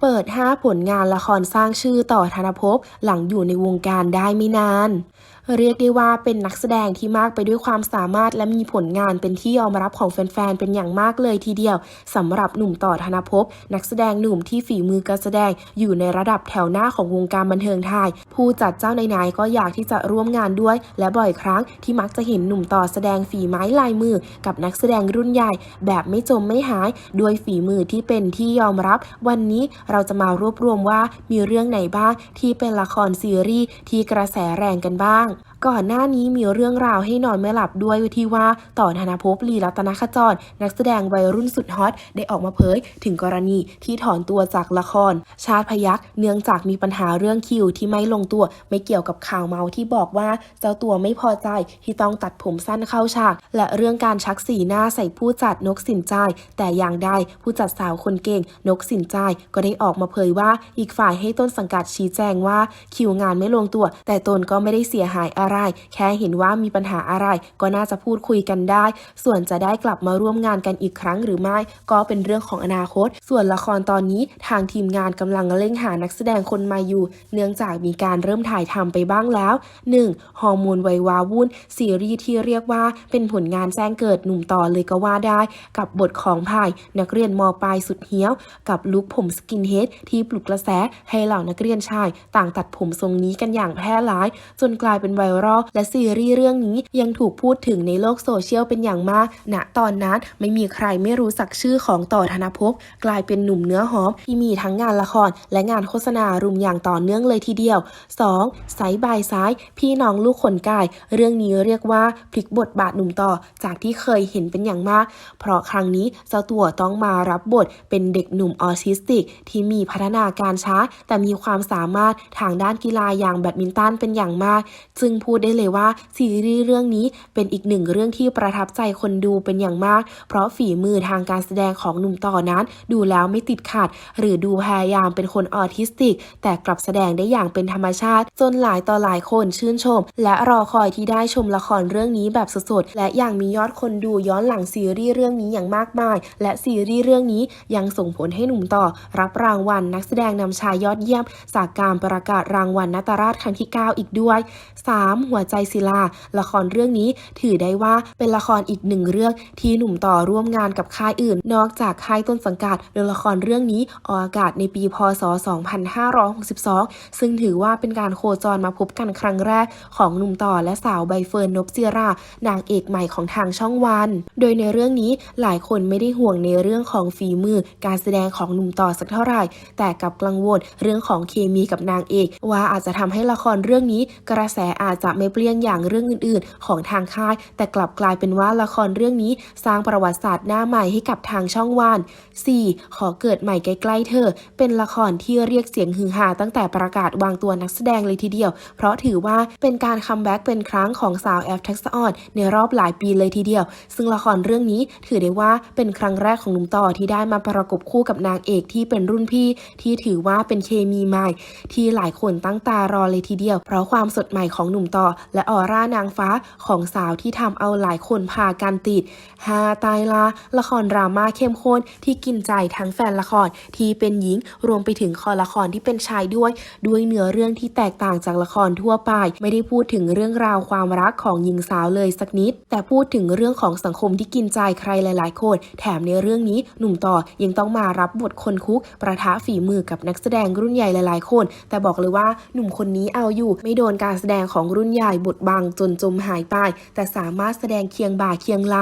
เปิด 5 ผลงานละครสร้างชื่อต่อธนภพหลังอยู่ในวงการได้ไม่นาน เรียกได้ว่าเป็นนักแสดงที่มากไปด้วยความสามารถและมีผลงานเป็นที่ยอมรับของแฟนๆ เป็นอย่างมากเลยทีเดียวสำหรับหนุ่มต่อธนภพ นักแสดงหนุ่มที่ฝีมือการแสดงอยู่ในระดับแถวหน้าของวงการบันเทิงไทย ผู้จัดเจ้าไหนๆก็อยากที่จะร่วมงานด้วย และบ่อยครั้งที่มักจะเห็นหนุ่มต่อแสดงฝีไม้ลายมือ กับนักแสดงรุ่นใหญ่ แบบไม่จมไม่หายด้วยฝีมือที่เป็นที่ยอมรับ วันนี้เราจะมารวบรวมว่ามีเรื่องไหนบ้างที่เป็นละครซีรีส์ที่กระแสแรงกันบ้าง ก่อนหน้านี้มีเรื่องราวให้นอนไม่หลับด้วยที่ว่าต่อธนภพลีรัตนขจร นักแสดงวัยรุ่นสุดฮอตได้ออกมาเผย ถึงกรณีที่ถอนตัวจากละคร ชาติพยักเนื่องจากมีปัญหาเรื่องคิวที่ไม่ลงตัวไม่เกี่ยวกับข่าวเมาที่บอกว่าเจ้าตัวไม่พอใจที่ต้องตัดผมสั้นเข้าฉาก และเรื่องการชักสีหน้าใส่ผู้จัดนกสินใจ แต่อย่างใดผู้จัดสาวคนเก่งนกสินใจก็ได้ออกมาเผยว่าอีกฝ่ายให้ต้นสังกัดชี้แจงว่าคิวงานไม่ลงตัว แต่ตนก็ไม่ได้เสียหายอะไรแค่เห็นว่ามีปัญหาอะไร ก็น่าจะพูดคุยกันได้ ส่วนจะได้กลับมาร่วมงานกันอีกครั้งหรือไม่ ก็เป็นเรื่องของอนาคต ส่วนละครตอนนี้ทางทีมงานกำลังเร่งหานักแสดงคนมาอยู่ เนื่องจากมีการเริ่มถ่ายทำไปบ้างแล้ว 1. ฮอร์โมนวัยวาวุ่นซีรีส์ที่เรียกว่าเป็นผลงานแจ้งเกิดหนุ่มต่อเลยก็ว่าได้ กับบทของพายนักเรียนมปลายสุดเหี้ยว กับลุคผมสกินเฮดที่ปลุกกระแสให้เหล่านักเรียนชาย ต่างตัดผมทรงนี้กันอย่างแพร่หลาย จนกลายเป็นไวรัลและซีรีส์เรื่องนี้ยังถูกพูดถึงในโลกโซเชียลเป็นอย่างมาก ณ ตอนนั้นไม่มีใครไม่รู้จักชื่อของต่อธนภพกลายเป็นหนุ่มเนื้อหอม ที่มีทั้งงานละคร และงานโฆษณารุมอย่างต่อเนื่องเลยทีเดียว 2. ไซส์บายซ้าย พี่น้องลูกขนกาย เรื่องนี้เรียกว่าพลิกบทบาทหนุ่มต่อจากที่เคยเห็นเป็นอย่างมาก เพราะครั้งนี้เจ้าตัวต้องมารับบทเป็นเด็กหนุ่มออทิสติก ที่มีพัฒนาการช้า แต่มีความสามารถทางด้านกีฬาอย่างแบดมินตันเป็นอย่างมาก จึงพูดได้เลยว่าซีรีส์เรื่องนี้เป็นอีกหนึ่งเรื่องที่ประทับใจคนดูเป็นอย่างมาก เพราะฝีมือทางการแสดงของหนุ่มต่อนั้น ดูแล้วไม่ติดขัด หรือดูพยายามเป็นคนออทิสติก แต่กลับแสดงได้อย่างเป็นธรรมชาติ จนหลายต่อหลายคนชื่นชม และรอคอยที่ได้ชมละครเรื่องนี้แบบสดๆและยังมียอดคนดูย้อนหลังซีรีส์เรื่องนี้อย่างมากมาย และซีรีส์เรื่องนี้ยังส่งผลให้หนุ่มต่อ รับรางวัลนักแสดงนำชายยอดเยี่ยม จากการประกาศรางวัลนาตราชครั้งที่ 9 อีกด้วย 3. หัวใจศิลา ละครเรื่องนี้ถือได้ว่าเป็นละครอีกหนึ่งเรื่องที่หนุ่มต่อร่วมงานกับค่ายอื่น นอกจากค่ายต้นสังกัดโดยละครเรื่องนี้ออกอากาศในปีพศ 2562 ซึ่งถือว่าเป็นการโคจรมาพบกันครั้งแรกของหนุ่มต่อและสาวใบเฟิร์นนบจิรานางเอกใหม่ของทางช่องวัน โดยในเรื่องนี้หลายคนไม่ได้ห่วงในเรื่องของฝีมือ การแสดงของหนุ่มต่อสักเท่าไหร่ แต่กับกังวลเรื่องของเคมีกับนางเอก ว่าอาจจะทำให้ละครเรื่องนี้กระแสอาจจะไม่เปรี้ยงอย่างเรื่องอื่น ๆ ของทางค่าย แต่กลับกลายเป็นว่าละครเรื่องนี้สร้างประวัติศาสตร์หน้าใหม่ให้กับทางช่องวัน 4. ขอเกิดใหม่ใกล้ๆเธอ เป็นละครที่เรียกเสียงฮือฮาตั้งแต่ประกาศวางตัวนักแสดงเลยทีเดียว เพราะถือว่าเป็นการคัมแบ็กเป็นครั้งของสาวแอฟทักษออนในรอบหลายปีเลยทีเดียว ซึ่งละครเรื่องนี้ถือได้ว่าเป็นครั้งแรกของหนุ่มต่อที่ได้มาประกบคู่กับนางเอกที่เป็นรุ่นพี่ ที่ถือว่าเป็นเคมีใหม่ ที่หลายคนตั้งตารอเลยทีเดียว เพราะความสดใหม่ของหนุ่มต่อและออร่านางฟ้าของสาวที่ทำเอาหลายคนพากันติดฮาตายละละครดราม่าเข้มข้นที่กินใจทั้งแฟนละครที่เป็นหญิงรวมไปถึงคอละครที่เป็นชายด้วย ด้วยเนื้อเรื่องที่แตกต่างจากละครทั่วไป ไม่ได้พูดถึงเรื่องราวความรักของหญิงสาวเลยสักนิด แต่พูดถึงเรื่องของสังคมที่กินใจใครหลาย ๆ คน แถมในเรื่องนี้หนุ่มต่อยังต้องมารับบทคนคุก ประทะฝีมือกับนักแสดงรุ่นใหญ่หลาย ๆ คน แต่บอกเลยว่าหนุ่มคนนี้เอาอยู่ไม่โดนการแสดงของรุ่นใหญ่บดบังจนจมหายไป แต่สามารถแสดงเคียงบ่าเคียงไหล